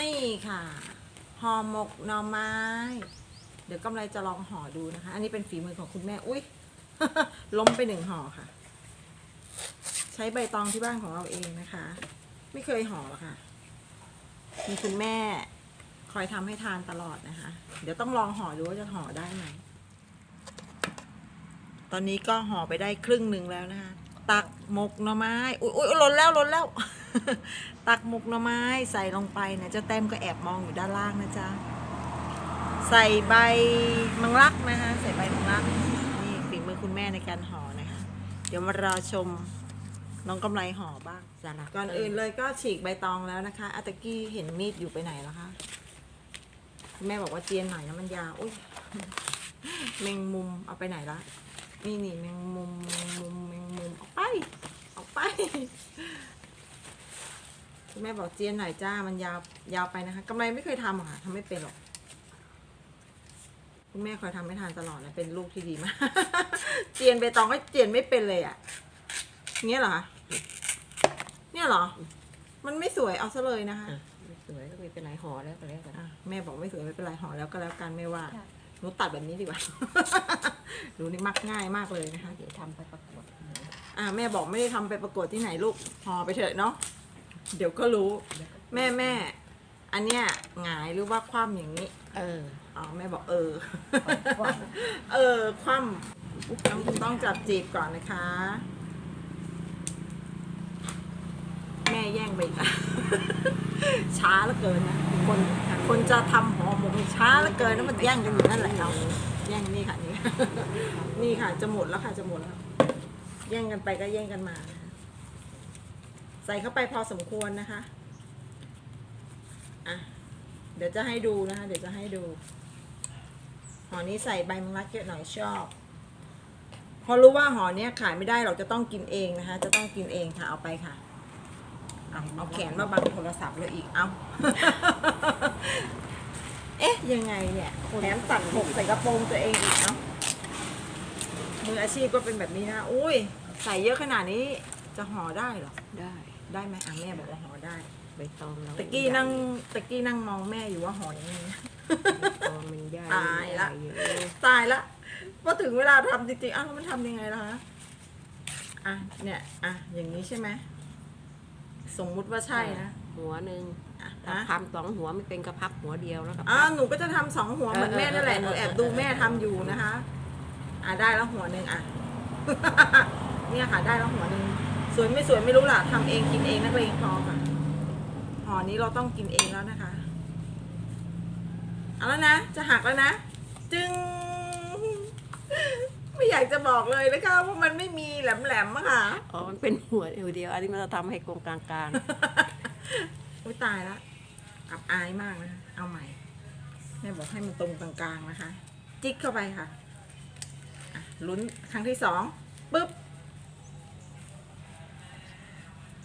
นี่ค่ะห่อหมกหน่อไม้ เดี๋ยวกำไรจะลองห่อดูนะคะ อันนี้เป็นฝีมือของคุณแม่อุ้ยล้มไปหนึ่งห่อค่ะ ใช้ใบตองที่บ้านของเราเองนะคะ ไม่เคยห่อหรอกค่ะ มีคุณแม่คอยทำให้ทานตลอดนะคะ เดี๋ยวต้องลองห่อดูว่าจะห่อได้ไหมตอนนี้ก็ห่อไปได้ครึ่งหนึ่งแล้วนะคะ ตักหมกหน่อไม้ อุ้ยอุ้ยหล่นแล้วหล่นแล้ว ตักหมกหน่อไม้ใส่ลงไปนะเจ้าแต้มก็แอบมองอยู่ด้านล่างนะจ๊ะ ใส่ใบมังลักนะคะใส่ใบมังลัก นี่ฝีมือคุณแม่ในการห่อนะคะ เดี๋ยวมารอชมน้องกำไรห่อบ้างสลัดก่อนอื่นเลยก็ฉีกใบตองแล้วนะคะอาตะกี้เห็นมีดอยู่ไปไหนแล้วคะคุณแม่บอกว่าเจียนหน่อยนะมันยาวอุ้ยแมงมุมเอาไปไหนละนี่นี่แมงมุมแมงมุมแมงมุมออกไปออกไป คุณแม่บอกเจียนหน่อยจ้ามันยาวยาวไปนะคะกำไรไม่เคยทำหรอกค่ะทำไม่เป็นหรอก คุณแม่คอยทำให้ทานตลอดนะเป็นลูกที่ดีมากเจียนใบตองก็เจียนไม่เป็นเลยอะ่ะเงี้ยเหรอคะเนี่ยเหรอ มันไม่สวยเอาซะเลยนะคะอะไม่สวยก็ไม่เป็นไรห่อแล้วก็แล้วกันอะแม่บอกไม่สวยไม่เป็นไรห่อแล้วก็แล้วกันไม่ว่าค่ะหนูตัดแบบนี้ดีกว่า หนูนี่มักง่ายมากเลยนะคะ เดี๋ยวทำไปประกวด อ่าแม่บอกไม่ได้ทำไปประกวดที่ไหนลูกห่อไปเถอะเนาะ เดี๋ยวก็รู้ แม่แม่อันเนี้ยหงายหรือว่าคว่ำอย่างนี้ เออ อ๋อแม่บอกเออ คว่เออ คว่ำต้องต้องจับจีบก่อนนะคะ แม่แย่งไปอีกแล้วช้าเหลือเกินนะคนคนจะทำหอหมกนี่ช้าเหลือเกินแล้วมันแย่งกันอยู่นั่นแหละเอาแย่งนี่ค่ะนี่นี่ค่ะจะหมดแล้วค่ะจะหมดแล้ว แย่งกันไปก็แย่งกันมานะคะ ใส่เข้าไปพอสมควรนะคะอะเดี๋ยวจะให้ดูนะคะ เดี๋ยวจะให้ดูห่อนี้ใส่ใบมังลักเยอะหน่อยชอบพอรู้ว่าห่อเนี้ยขายไม่ได้เราจะต้องกินเองนะคะ จะต้องกินเองค่ะเอาไปค่ะเอาเอาแขนมาบังโทรศัพท์เลยอีกเอาเอ๊ะยังไงเนี่ยแถมตัดหกใส่กระโปรงตัวเองอีกเอามืออาชีพก็เป็นแบบนี้นะอุ้ยใส่เยอะขนาดนี้ จะห่อได้เหรอำได้ได้ไหมอะแม่บอกว่าห่อได้ใบตองเราตะกี้นั่งตะกี้นั่งมองแม่อยู่ว่าห่อยังไง ใบตองมันใหญ่ตายละใหญ่เยอะตายละพอถึงเวลาทำจริงๆอ้าวแล้วมันทำยังไงล่ะคะอะเนี่ยอะอย่างนี้ใช่ไหมสมมุติว่าใช่นะหัวหนึ่งอะถ้านะทำสองหัวไม่เป็นกระพับหัวเดียวแล้วก็อ่าพับ หนูก็จะทำสองหัวเหมือนแม่นั่นแหละหนูแอบดูแม่ทำอยู่นะคะ อะได้แล้วหัวหนึ่งอะ เนี่ยค่ะ ได้แล้วหัวหนึ่ง สวยไม่สวยไม่รู้ล่ะทำเองกินเองนักเลงพอค่ะห่อนี้เราต้องกินเองแล้วนะคะ เอาแล้วนะ จะหักแล้วนะ จึง ไม่อยากจะบอกเลยนะคะว่ามันไม่มีแหลมๆอะค่ะ อ๋อ มันเป็นหัวเดียวเดียวอันนี้มันจะทำให้กลมกลางอุ้ยตายละอับอายมากนะ เอาใหม่ แม่บอกให้มันตรงกลางๆนะคะ จิกเข้าไปค่ะอะลุ้นครั้งที่สองปึ๊บ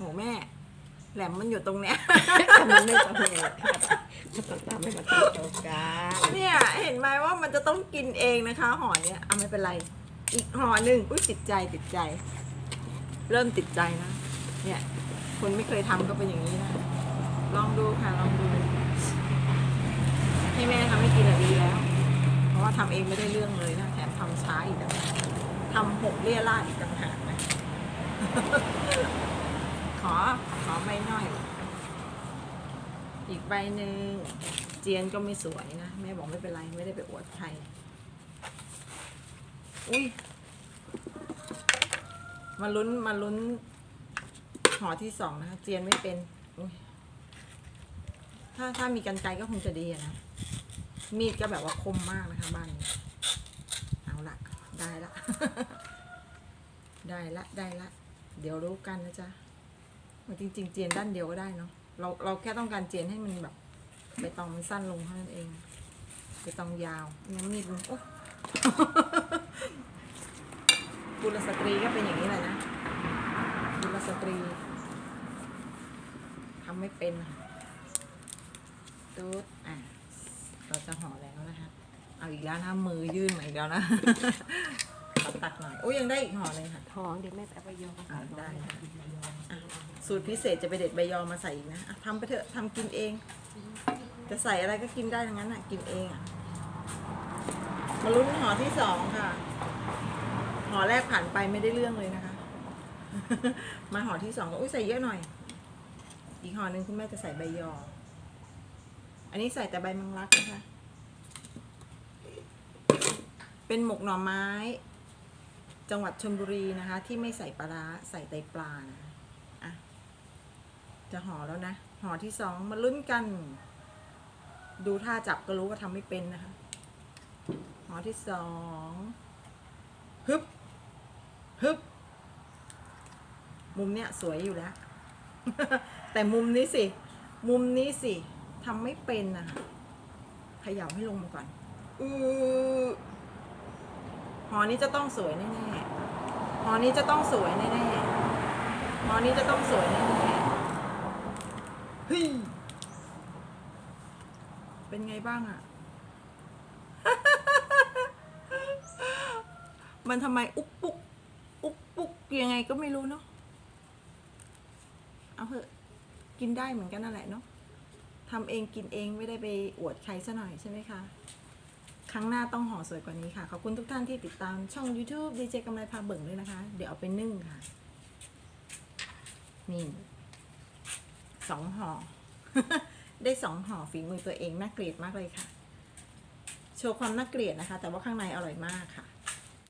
โหแม่ แหลมมันอยู่ตรงเนี้ย มันไม่ตรงเลยมันต้องทำให้มันตรงกลาเนี่ยเห็นไหมว่ามันจะต้องกินเองนะคะห่อเนี้ยเอาไม่เป็นไร อีกห่อหนึ่งอุ้ยติดใจติดใจ เริ่มติดใจนะเนี่ยคนไม่เคยทำก็เป็นอย่างนี้นะลองดูค่ะลองดูให้แม่ทำให้กินอะดีแล้ว เพราะว่าทำเองไม่ได้เรื่องเลยนะแถมทำช้าอีกต่างหากทำหกเลี่ยราดอีกต่างหากนะ ใบน่อย อีกใบหนึ่งเจียนก็ไม่สวยนะ แม่บอกไม่เป็นไร ไม่ได้ไปอวดใคร อุ้ยมาลุ้นมาลุ้นหอที่สองนะคะเจียนไม่เป็นอุ้ยถ้าถ้ามีกันไกก็คงจะดีนะ มีดก็แบบว่าคมมากนะคะบ้านนี้ เอาละได้ละ ได้ละ ได้ละ เดี๋ยวรู้กันนะจ๊ะ จริง ๆ เจียนด้านเดียวก็ได้เนาะเราเราแค่ต้องการเจียนให้มันแบบใบตองมันสั้นลงเท่านั้นเองใบตองยาวงั้นมีดมันโอ้กุลสตรีก็เป็นอย่างนี้แหละนะกุลสตรีทำไม่เป็นอะตุ๊ดอะเราจะห่อแล้วนะคะ เอาอีกแล้วนะมือยื่นมาอีกแล้วนะ ขอตักหน่อยโอ้ยยังได้อีกห่อเลยค่ะ ท้องเดี๋ยวแม่ไปเอาไปโยงอะได้ค่ะอะสูตรพิเศษจะไปเด็ดใบยอมาใส่อีกนะอะทำไปเถอะทำกินเอง จะใส่อะไรก็กินได้ทั้งนั้นอะ กินเองอะ มาลุ้นห่อที่สองค่ะ ห่อแรกผ่านไปไม่ได้เรื่องเลยนะคะ มาห่อที่สองก็อุ้ยใส่เยอะหน่อย อีกห่อหนึ่งคุณแม่จะใส่ใบยอ อันนี้ใส่แต่ใบมังลักนะคะ เป็นหมกหน่อไม้ จังหวัดชลบุรีนะคะ ที่ไม่ใส่ปลาใส่ไตปลานะอะจะห่อแล้วนะห่อที่สองมาลุ้นกัน ดูท่าจับก็รู้ว่าทำไม่เป็นนะคะห่อที่สองฮึบฮึบมุมเนี้ยสวยอยู่แล้ว แต่มุมนี้สิ มุมนี้สิทำไม่เป็นนะคะขยับให้ลงมาก่อนอือ หอนี้จะต้องสวยแน่ๆหอนี้จะต้องสวยแน่ๆหอนี้จะต้องสวยแน่ๆเฮ้ยเป็นไงบ้างอะมันทำไมอุกปุกอุกปุกยังไงก็ไม่รู้เนาะเอาเถอะกินได้เหมือนกันนั่นแหละเนาะทำเองกินเองไม่ได้ไปอวดใครซะหน่อยใช่ไหมคะ ครั้งหน้าต้องห่อสวยกว่านี้ค่ะ ขอบคุณทุกท่านที่ติดตามช่อง YouTube ดีเจกำไรพาเบิ่งด้วยนะคะ เดี๋ยวเอาไปนึ่งค่ะ นี่สองห่อ ได้สองห่อฝีมือตัวเองน่าเกลียดมากเลยค่ะ โชว์ความน่าเกลียดนะคะ แต่ว่าข้างในอร่อยมากค่ะ